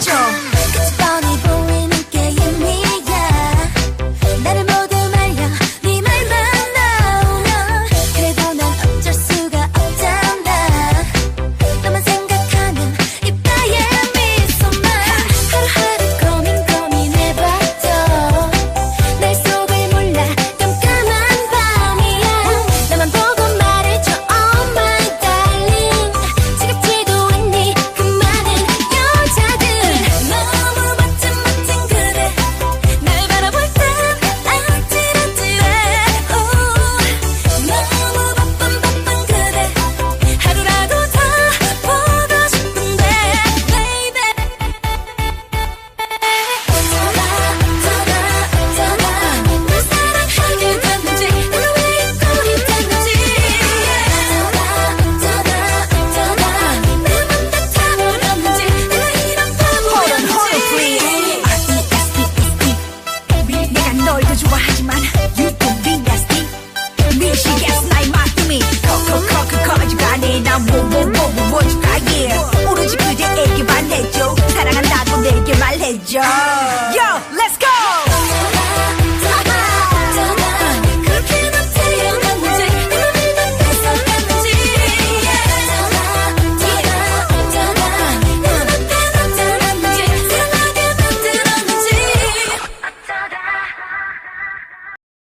그. 널더 좋아하지만 You don't think that's deep 네 she gets like my to me 커커커커커지가 내난 뭐뭐뭐뭐 뭐지가 yeah 오로지 그대에게 반했죠 사랑한다고 내게 말했죠